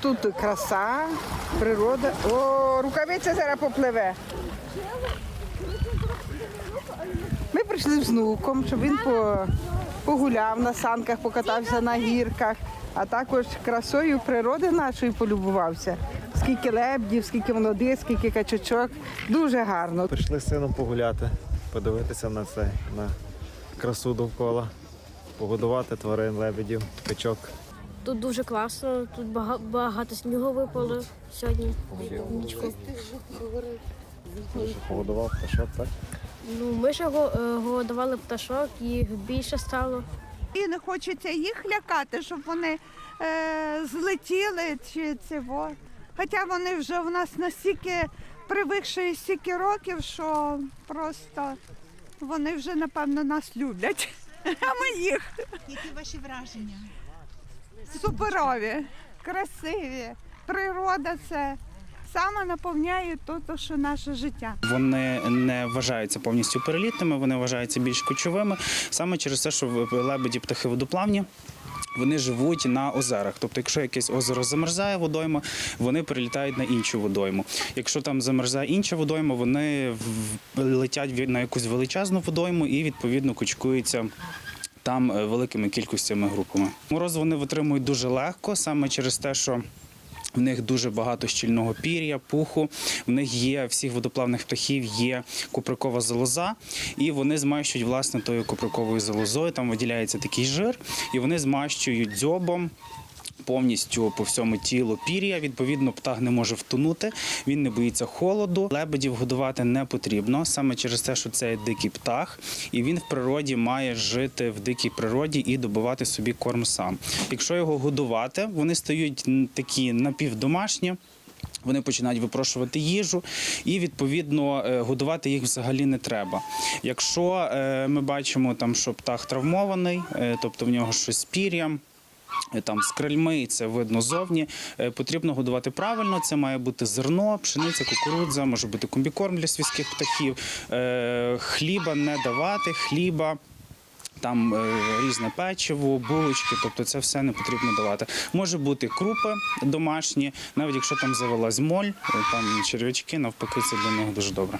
Тут краса, природа. О, рукавиця зараз попливе. Ми прийшли з внуком, щоб він погуляв на санках, покатався на гірках, а також красою природи нашої полюбувався. Скільки лебдів, скільки молодих, скільки качачок. Дуже гарно. Прийшли з сином погуляти, подивитися на це, на красу довкола, погодувати тварин, лебедів, качок. Тут дуже класно, тут багато снігу випало сьогодні. Нічку. Погодував пташок, так? Ну, ми ще е, годували пташок, їх більше стало. І не хочеться їх лякати, щоб вони е, злетіли чи цього. Хоча вони вже в нас настільки привикші стільки років, що просто вони вже, напевно, нас люблять. А ми їх Які ваші враження? суперові, красиві. Природа це саме наповняє то, то, що наше життя. Вони не вважаються повністю перелітними, вони вважаються більш кочовими, саме через те, що лебеді птахи водоплавні. Вони живуть на озерах. Тобто, якщо якесь озеро замерзає водойма, вони перелітають на іншу водойму. Якщо там замерзає інша водойма, вони летять на якусь величезну водойму і відповідно кучкуються. Там е, великими кількостями групами. Мороз вони витримують дуже легко, саме через те, що в них дуже багато щільного пір'я, пуху. В них є всіх водоплавних птахів є куприкова залоза, і вони змащують власне тою куприковою залозою. Там виділяється такий жир, і вони змащують дзьобом. Повністю по всьому тілу пір'я. Відповідно, птах не може втонути, він не боїться холоду. Лебедів годувати не потрібно саме через те, що це дикий птах, і він в природі має жити в дикій природі і добувати собі корм сам. Якщо його годувати, вони стають такі напівдомашні. Вони починають випрошувати їжу, і відповідно е, годувати їх взагалі не треба. Якщо е, ми бачимо там, що птах травмований, е, тобто в нього щось з пір'ям, там з крильми, це видно зовні. е, Потрібно годувати правильно. Це має бути зерно, пшениця, кукурудза, може бути комбікорм для свійських птахів, е, хліба не давати, хліба. Там е, різне печиво, булочки, тобто це все не потрібно давати. Може бути крупи домашні, навіть якщо там завелась моль, там черв'ячки, навпаки, це для них дуже добре.